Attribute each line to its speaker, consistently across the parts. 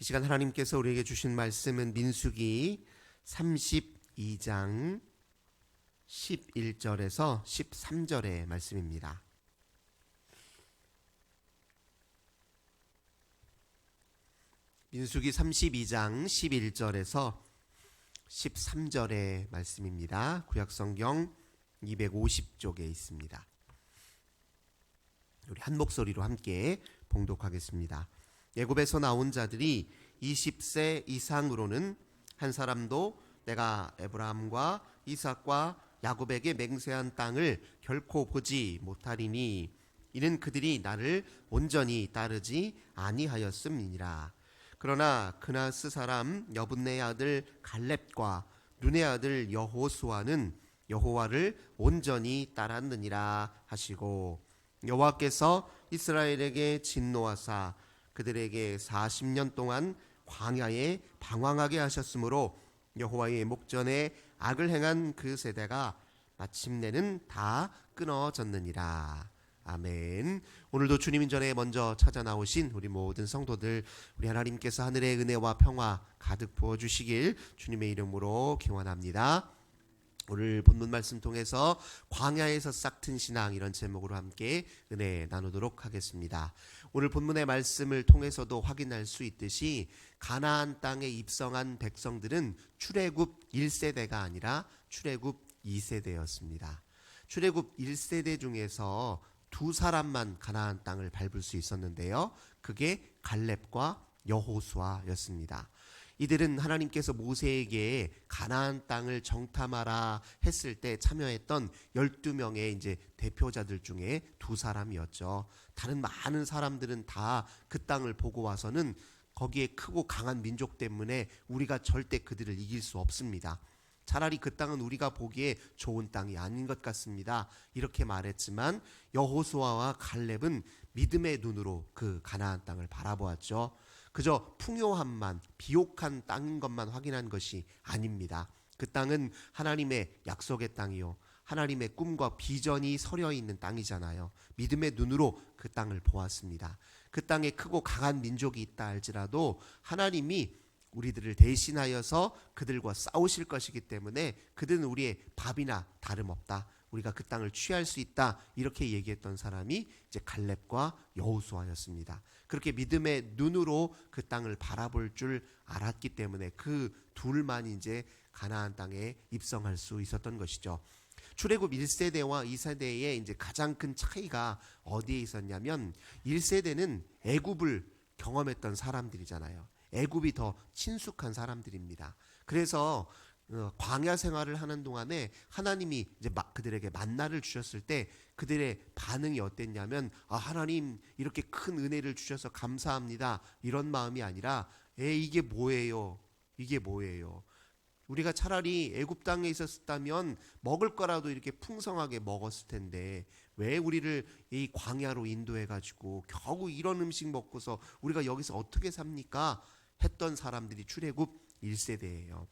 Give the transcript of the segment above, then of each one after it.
Speaker 1: 이 시간 하나님께서 우리에게 주신 말씀은 민수기 32장 11절에서 13절의 말씀입니다. 민수기 32장 11절에서 13절의 말씀입니다. 구약성경 250쪽에 있습니다. 우리 한 목소리로 함께 봉독하겠습니다. 예굽에서 나온 자들이 20세 이상으로는 한 사람도 내가 에브라함과 이삭과 야곱에게 맹세한 땅을 결코 보지 못하리니 이는 그들이 나를 온전히 따르지 아니하였음이니라. 그러나 그나스 사람 여분네 아들 갈렙과 눈의 아들 여호수아는 여호와를 온전히 따랐느니라 하시고 여호와께서 이스라엘에게 진노하사 그들에게 40년 동안 광야에 방황하게 하셨으므로 여호와의 목전에 악을 행한 그 세대가 마침내는 다 끊어졌느니라. 아멘. 오늘도 주님 전에 먼저 찾아 나오신 우리 모든 성도들 우리 하나님께서 하늘의 은혜와 평화 가득 부어 주시길 주님의 이름으로 기원합니다. 오늘 본문 말씀 통해서 광야에서 싹튼 신앙 이런 제목으로 함께 은혜 나누도록 하겠습니다. 오늘 본문의 말씀을 통해서도 확인할 수 있듯이 가나안 땅에 입성한 백성들은 출애굽 1세대가 아니라 출애굽 2세대였습니다. 출애굽 1세대 중에서 두 사람만 가나안 땅을 밟을 수 있었는데요. 그게 갈렙과 여호수아였습니다. 이들은 하나님께서 모세에게 가나안 땅을 정탐하라 했을 때 참여했던 12명의 이제 대표자들 중에 두 사람이었죠. 다른 많은 사람들은 다 그 땅을 보고 와서는 거기에 크고 강한 민족 때문에 우리가 절대 그들을 이길 수 없습니다. 차라리 그 땅은 우리가 보기에 좋은 땅이 아닌 것 같습니다. 이렇게 말했지만 여호수아와 갈렙은 믿음의 눈으로 그 가나안 땅을 바라보았죠. 그저 풍요함만 비옥한 땅인 것만 확인한 것이 아닙니다. 그 땅은 하나님의 약속의 땅이요. 하나님의 꿈과 비전이 서려 있는 땅이잖아요. 믿음의 눈으로 그 땅을 보았습니다. 그 땅에 크고 강한 민족이 있다 할지라도 하나님이 우리들을 대신하여서 그들과 싸우실 것이기 때문에 그들은 우리의 밥이나 다름없다. 우리가 그 땅을 취할 수 있다. 이렇게 얘기했던 사람이 이제 갈렙과 여호수아였습니다. 그렇게 믿음의 눈으로 그 땅을 바라볼 줄 알았기 때문에 그 둘만 이제 가나안 땅에 입성할 수 있었던 것이죠. 출애굽 1세대와 2세대의 이제 가장 큰 차이가 어디에 있었냐면 1세대는 애굽을 경험했던 사람들이잖아요. 애굽이 더 친숙한 사람들입니다. 그래서 어, 광야 생활을 하는 동안에 하나님이 이제 막 그들에게 만나를 주셨을 때 그들의 반응이 어땠냐면 아 하나님 이렇게 큰 은혜를 주셔서 감사합니다. 이런 마음이 아니라 에 이게 뭐예요? 이게 뭐예요? 우리가 차라리 애굽 땅에 있었다면 먹을 거라도 이렇게 풍성하게 먹었을 텐데 왜 우리를 이 광야로 인도해 가지고 겨우 이런 음식 먹고서 우리가 여기서 어떻게 삽니까? 했던 사람들이 출애굽 1세대예요.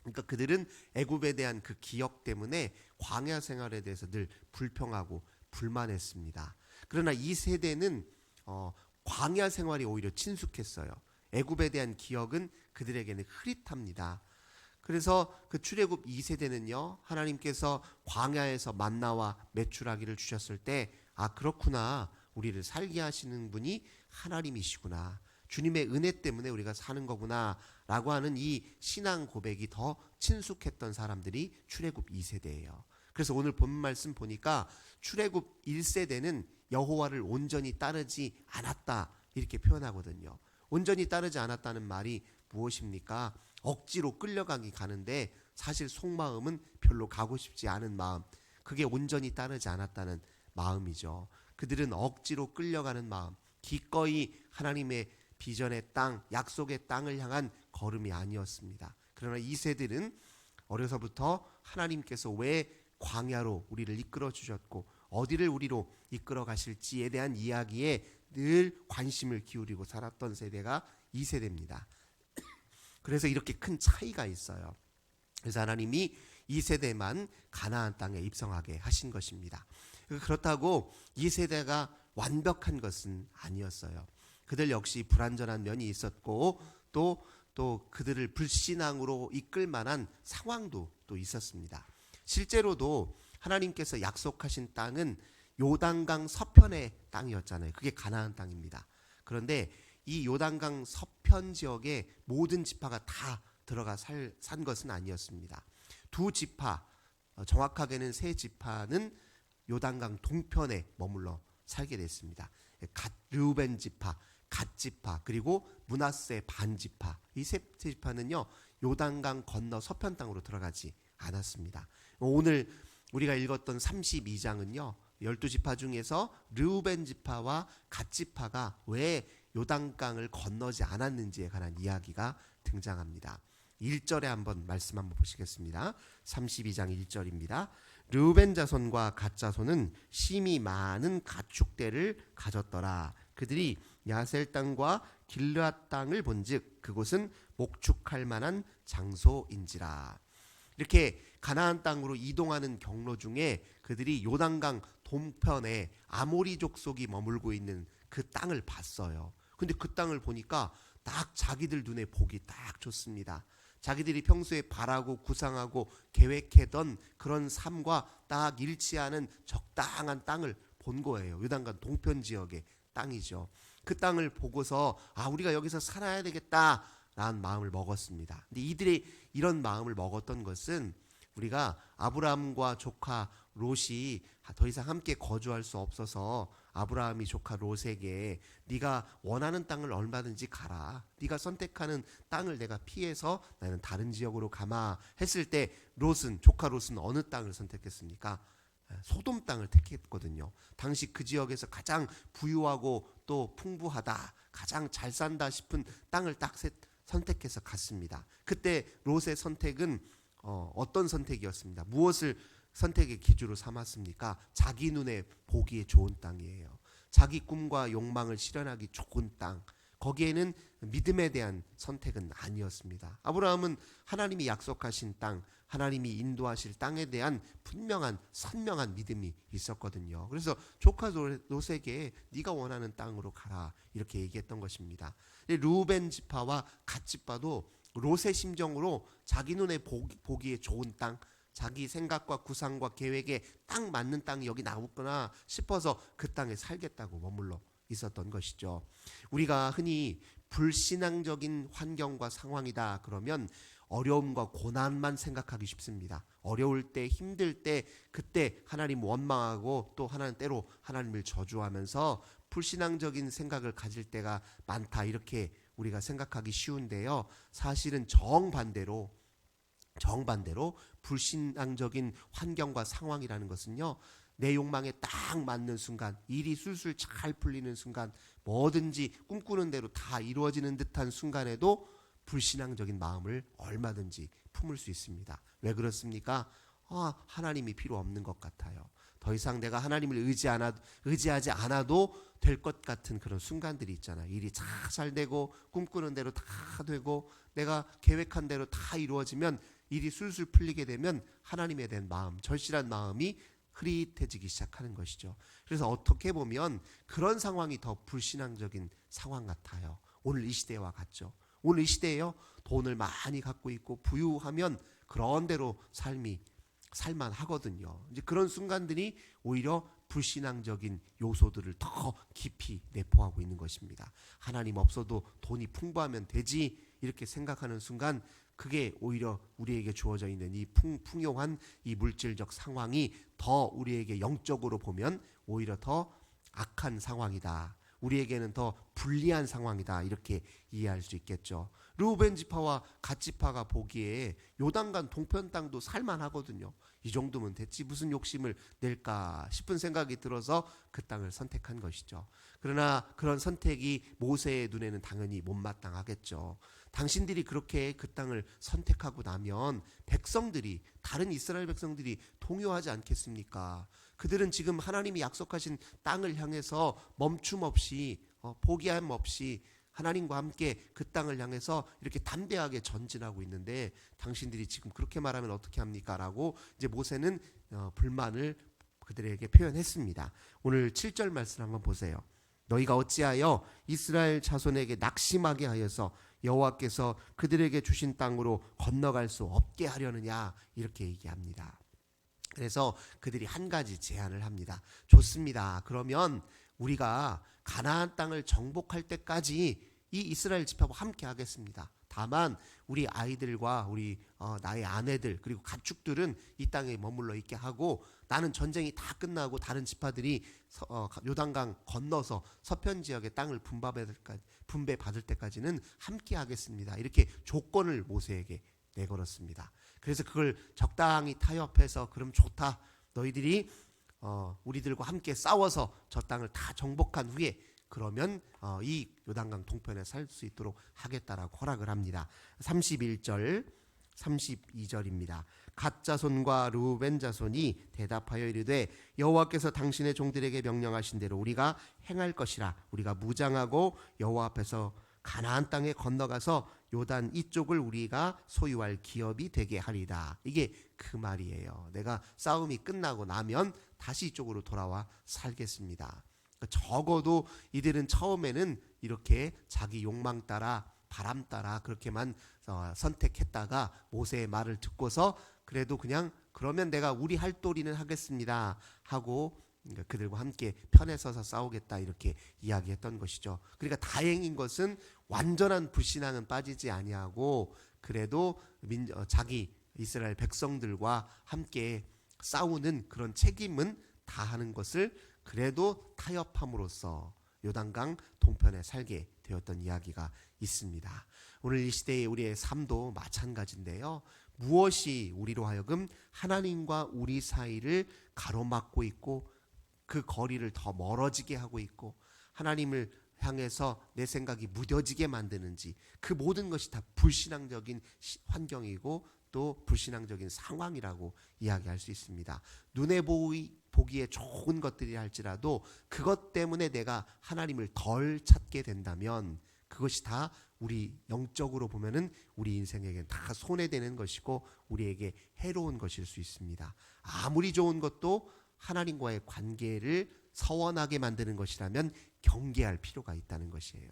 Speaker 1: 그러니까 그들은 애굽에 대한 그 기억 때문에 광야 생활에 대해서 늘 불평하고 불만했습니다. 그러나 이 세대는 어, 광야 생활이 오히려 친숙했어요. 애굽에 대한 기억은 그들에게는 흐릿합니다. 그래서 그 출애굽 2세대는요. 하나님께서 광야에서 만나와 메추라기를 주셨을 때 아 그렇구나. 우리를 살게 하시는 분이 하나님이시구나. 주님의 은혜 때문에 우리가 사는 거구나 라고 하는 이 신앙 고백이 더 친숙했던 사람들이 출애굽 2세대예요. 그래서 오늘 본 말씀 보니까 출애굽 1세대는 여호와를 온전히 따르지 않았다 이렇게 표현하거든요. 온전히 따르지 않았다는 말이 무엇입니까? 억지로 끌려가기 가는데 사실 속마음은 별로 가고 싶지 않은 마음. 그게 온전히 따르지 않았다는 마음이죠. 그들은 억지로 끌려가는 마음. 기꺼이 하나님의 비전의 땅, 약속의 땅을 향한 걸음이 아니었습니다. 그러나 이 세들은 어려서부터 하나님께서 왜 광야로 우리를 이끌어 주셨고 어디를 우리로 이끌어 가실지에 대한 이야기에 늘 관심을 기울이고 살았던 세대가 이 세대입니다. 그래서 이렇게 큰 차이가 있어요. 그래서 하나님이 이 세대만 가나안 땅에 입성하게 하신 것입니다. 그렇다고 이 세대가 완벽한 것은 아니었어요. 그들 역시 불완전한 면이 있었고 또 또 그들을 불신앙으로 이끌 만한 상황도 또 있었습니다. 실제로도 하나님께서 약속하신 땅은 요단강 서편의 땅이었잖아요. 그게 가나안 땅입니다. 그런데 이 요단강 서편 지역에 모든 지파가 다 들어가 살, 산 것은 아니었습니다. 두 지파, 어, 정확하게는 세 지파는 요단강 동편에 머물러 살게 됐습니다. 갓 르우벤 지파, 갓 지파, 그리고 문하세 반 지파. 이 세 지파는요. 요단강 건너 서편 땅으로 들어가지 않았습니다. 오늘 우리가 읽었던 32장은요. 12지파 중에서 르우벤 지파와 갓 지파가 왜 요단강을 건너지 않았는지에 관한 이야기가 등장합니다. 1절에 한번 말씀 한번 보시겠습니다. 32장 1절입니다. 르우벤 자손과 갓 자손은 심히 많은 가축대를 가졌더라. 그들이 야셀 땅과 길르앗 땅을 본즉 그곳은 목축할 만한 장소인지라. 이렇게 가나안 땅으로 이동하는 경로 중에 그들이 요단강 동편에 아모리 족 속이 머물고 있는 그 땅을 봤어요. 근데 그 땅을 보니까 딱 자기들 눈에 보기 딱 좋습니다. 자기들이 평소에 바라고 구상하고 계획했던 그런 삶과 딱 일치하는 적당한 땅을 본 거예요. 요단강 동편 지역의 땅이죠. 그 땅을 보고서 아 우리가 여기서 살아야 되겠다라는 마음을 먹었습니다. 근데 이들이 이런 마음을 먹었던 것은 우리가 아브라함과 조카 롯이 더 이상 함께 거주할 수 없어서 아브라함이 조카 롯에게 네가 원하는 땅을 얼마든지 가라. 네가 선택하는 땅을 내가 피해서 나는 다른 지역으로 가마 했을 때 롯은 조카 롯은 어느 땅을 선택했습니까? 소돔 땅을 택했거든요. 당시 그 지역에서 가장 부유하고 또 풍부하다, 가장 잘 산다 싶은 땅을 딱 선택해서 갔습니다. 그때 롯의 선택은 어, 어떤 선택이었습니다. 무엇을 선택의 기준으로 삼았습니까? 자기 눈에 보기에 좋은 땅이에요. 자기 꿈과 욕망을 실현하기 좋은 땅. 거기에는 믿음에 대한 선택은 아니었습니다. 아브라함은 하나님이 약속하신 땅, 하나님이 인도하실 땅에 대한 분명한 선명한 믿음이 있었거든요. 그래서 조카 롯에게 네가 원하는 땅으로 가라 이렇게 얘기했던 것입니다. 루벤 지파와 갓 지파도 롯의 심정으로 자기 눈에 보기에 좋은 땅, 자기 생각과 구상과 계획에 딱 맞는 땅이 여기 나왔구나 싶어서 그 땅에 살겠다고 머물러 있었던 것이죠. 우리가 흔히 불신앙적인 환경과 상황이다 그러면 어려움과 고난만 생각하기 쉽습니다. 어려울 때, 힘들 때, 그때 하나님 원망하고 또 하나는 때로 하나님을 저주하면서 불신앙적인 생각을 가질 때가 많다. 이렇게 우리가 생각하기 쉬운데요. 사실은 정반대로 정반대로 불신앙적인 환경과 상황이라는 것은요. 내 욕망에 딱 맞는 순간, 일이 술술 잘 풀리는 순간, 뭐든지 꿈꾸는 대로 다 이루어지는 듯한 순간에도 불신앙적인 마음을 얼마든지 품을 수 있습니다. 왜 그렇습니까? 아, 하나님이 필요 없는 것 같아요. 더 이상 내가 하나님을 의지 않아, 의지하지 않아도 될 것 같은 그런 순간들이 있잖아. 일이 잘 되고 꿈꾸는 대로 다 되고 내가 계획한 대로 다 이루어지면 일이 술술 풀리게 되면 하나님에 대한 마음, 절실한 마음이 흐릿해지기 시작하는 것이죠. 그래서 어떻게 보면 그런 상황이 더 불신앙적인 상황 같아요. 오늘 이 시대와 같죠. 오늘 이 시대에요. 돈을 많이 갖고 있고 부유하면 그런 대로 삶이 살만 하거든요. 이제 그런 순간들이 오히려 불신앙적인 요소들을 더 깊이 내포하고 있는 것입니다. 하나님 없어도 돈이 풍부하면 되지 이렇게 생각하는 순간 그게 오히려 우리에게 주어져 있는 이 풍, 풍요한 이 물질적 상황이 더 우리에게 영적으로 보면 오히려 더 악한 상황이다. 우리에게는 더 불리한 상황이다. 이렇게 이해할 수 있겠죠. 르우벤 지파와 갓 지파가 보기에 요단간 동편 땅도 살만하거든요. 이 정도면 됐지 무슨 욕심을 낼까 싶은 생각이 들어서 그 땅을 선택한 것이죠. 그러나 그런 선택이 모세의 눈에는 당연히 못마땅하겠죠. 당신들이 그렇게 그 땅을 선택하고 나면 백성들이 다른 이스라엘 백성들이 동요하지 않겠습니까? 그들은 지금 하나님이 약속하신 땅을 향해서 멈춤 없이 어, 포기함 없이 하나님과 함께 그 땅을 향해서 이렇게 담대하게 전진하고 있는데 당신들이 지금 그렇게 말하면 어떻게 합니까? 라고 이제 모세는 어, 불만을 그들에게 표현했습니다. 오늘 7절 말씀 한번 보세요. 너희가 어찌하여 이스라엘 자손에게 낙심하게 하여서 여호와께서 그들에게 주신 땅으로 건너갈 수 없게 하려느냐 이렇게 얘기합니다. 그래서 그들이 한 가지 제안을 합니다. 좋습니다. 그러면 우리가 가나안 땅을 정복할 때까지 이 이스라엘 집회와 함께 하겠습니다. 다만 우리 아이들과 우리 어, 나의 아내들 그리고 가축들은 이 땅에 머물러 있게 하고 나는 전쟁이 다 끝나고 다른 지파들이 서- 어, 요단강 건너서 서편 지역의 땅을 분배 받을 때까지, 분배받을 때까지는 함께 하겠습니다. 이렇게 조건을 모세에게 내걸었습니다. 그래서 그걸 적당히 타협해서 그럼 좋다. 너희들이 어, 우리들과 함께 싸워서 저 땅을 다 정복한 후에 그러면 어, 이 요단강 동편에 살 수 있도록 하겠다라고 허락을 합니다. 31절 32절입니다. 갓 자손과 루벤 자손이 대답하여 이르되 여호와께서 당신의 종들에게 명령하신 대로 우리가 행할 것이라 우리가 무장하고 여호와 앞에서 가나안 땅에 건너가서 요단 이쪽을 우리가 소유할 기업이 되게 하리다. 이게 그 말이에요. 내가 싸움이 끝나고 나면 다시 이쪽으로 돌아와 살겠습니다. 그러니까 적어도 이들은 처음에는 이렇게 자기 욕망 따라 바람 따라 그렇게만 어, 선택했다가 모세의 말을 듣고서 그래도 그냥 그러면 내가 우리 할 도리는 하겠습니다 하고 그들과 함께 편에 서서 싸우겠다 이렇게 이야기했던 것이죠. 그러니까 다행인 것은 완전한 불신앙은 빠지지 아니하고 그래도 민, 어, 자기 이스라엘 백성들과 함께 싸우는 그런 책임은 다하는 것을 그래도 타협함으로써 요단강 동편에 살게 되었던 이야기가 있습니다. 오늘 이 시대의 우리의 삶도 마찬가지인데요. 무엇이 우리로 하여금 하나님과 우리 사이를 가로막고 있고 그 거리를 더 멀어지게 하고 있고 하나님을 향해서 내 생각이 무뎌지게 만드는지 그 모든 것이 다 불신앙적인 시- 환경이고 또 불신앙적인 상황이라고 이야기할 수 있습니다. 눈에 보이, 보기에 좋은 것들이 할지라도 그것 때문에 내가 하나님을 덜 찾게 된다면 그것이 다 우리 영적으로 보면은 우리 인생에게 다 손해되는 것이고 우리에게 해로운 것일 수 있습니다. 아무리 좋은 것도 하나님과의 관계를 서원하게 만드는 것이라면 경계할 필요가 있다는 것이에요.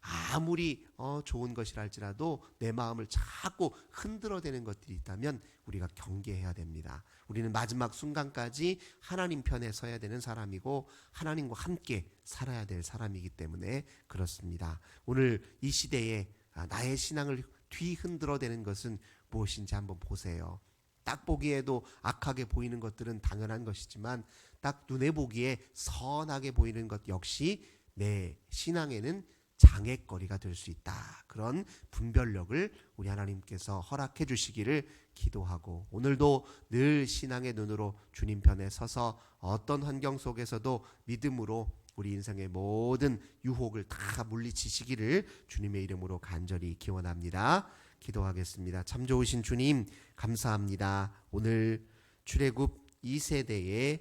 Speaker 1: 아무리 어, 좋은 것이라 할지라도 내 마음을 자꾸 흔들어대는 것들이 있다면 우리가 경계해야 됩니다. 우리는 마지막 순간까지 하나님 편에 서야 되는 사람이고 하나님과 함께 살아야 될 사람이기 때문에 그렇습니다. 오늘 이 시대에 아, 나의 신앙을 뒤흔들어대는 것은 무엇인지 한번 보세요. 딱 보기에도 악하게 보이는 것들은 당연한 것이지만 딱 눈에 보기에 선하게 보이는 것 역시 내 신앙에는 장애거리가 될 수 있다. 그런 분별력을 우리 하나님께서 허락해 주시기를 기도하고 오늘도 늘 신앙의 눈으로 주님 편에 서서 어떤 환경 속에서도 믿음으로 우리 인생의 모든 유혹을 다 물리치시기를 주님의 이름으로 간절히 기원합니다. 기도하겠습니다. 참 좋으신 주님 감사합니다. 오늘 출애굽 2세대의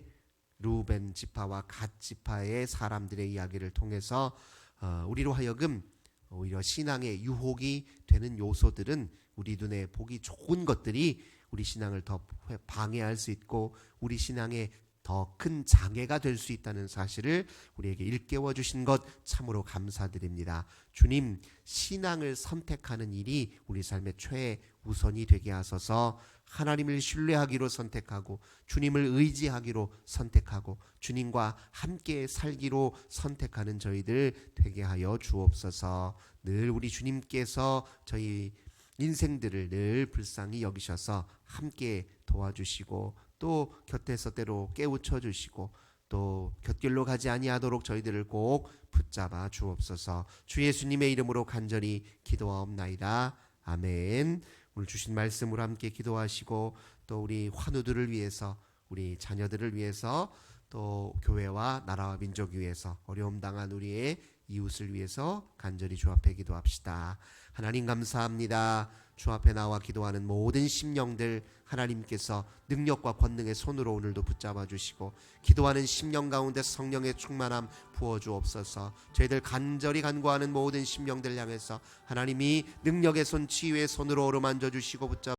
Speaker 1: 루벤 지파와 갓 지파의 사람들의 이야기를 통해서 어, 우리로 하여금 오히려 신앙의 유혹이 되는 요소들은 우리 눈에 보기 좋은 것들이 우리 신앙을 더 방해할 수 있고 우리 신앙에 더 큰 장애가 될 수 있다는 사실을 우리에게 일깨워 주신 것 참으로 감사드립니다. 주님, 신앙을 선택하는 일이 우리 삶의 최우선이 되게 하소서 하나님을 신뢰하기로 선택하고 주님을 의지하기로 선택하고 주님과 함께 살기로 선택하는 저희들 되게 하여 주옵소서. 늘 우리 주님께서 저희 인생들을 늘 불쌍히 여기셔서 함께 도와주시고 또 곁에서 때로 깨우쳐 주시고 또 곁길로 가지 아니하도록 저희들을 꼭 붙잡아 주옵소서. 주 예수님의 이름으로 간절히 기도하옵나이다. 아멘 오늘 주신 말씀으로 함께 기도하시고 또 우리 환우들을 위해서 우리 자녀들을 위해서 또 교회와 나라와 민족 위해서 어려움 당한 우리의 이웃을 위해서 간절히 주 앞에 기도합시다. 하나님 감사합니다. 주 앞에 나와 기도하는 모든 심령들 하나님께서 능력과 권능의 손으로 오늘도 붙잡아 주시고 기도하는 심령 가운데 성령의 충만함 부어 주옵소서. 저희들 간절히 간구하는 모든 심령들 향해서 하나님이 능력의 손 치유의 손으로 어루만져 주시고 붙잡아